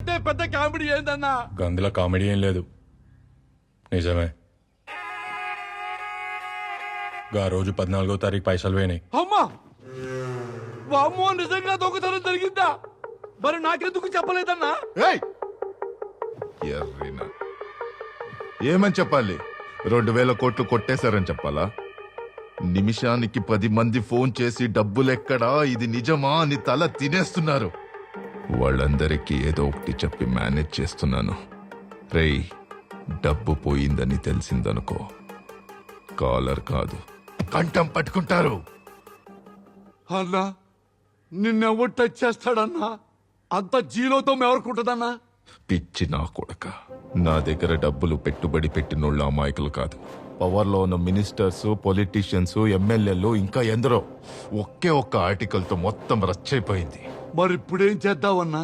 అంటే పెద్ద కామెడీ ఏందన్నా? గందులో కామెడీ ఏం లేదు. నిజమే. గా రోజు పద్నాలుగో తారీఖు పైసలు పోయినాయి అమ్మా! వామ్మో నిజంగా దొంగతనం జరిగిందా? మరి నాకెందుకు చెప్పలేదన్నా? ఏయ్! ఎర్రినా ఏమని చెప్పాలి? రెండు వేల కోట్లు కొట్టేశారని చెప్పాలా? నిమిషానికి పది మంది ఫోన్ చేసి డబ్బులెక్కడా? ఇది నిజమా అని తల తినేస్తున్నారు. వాళ్ళందరికీ ఏదో ఒకటి చెప్పి మేనేజ్ చేస్తున్నాను. రేయ్ డబ్బు పోయిందని తెలిసిందనుకో. కాలర్ కాదు. కంఠం పట్టుకుంటారు. అన్నా నిన్నెవరు టచ్ చేస్తాడన్నా? అంత జీలోతో ఎవరుకుంటుందన్నా? పిచ్చి నా కొడక. నా దగ్గర డబ్బులు పెట్టుబడి పెట్టినోళ్ళు అమాయకులు కాదు. పవర్లో ఉన్న మినిస్టర్స్ పొలిటీషియన్స్ ఎమ్మెల్యేలు ఇంకా ఎందరో ఒకే ఒక్క ఆర్టికల్తో మొత్తం రచ్చైపోయింది. మరి ఇప్పుడేం చేద్దామన్నా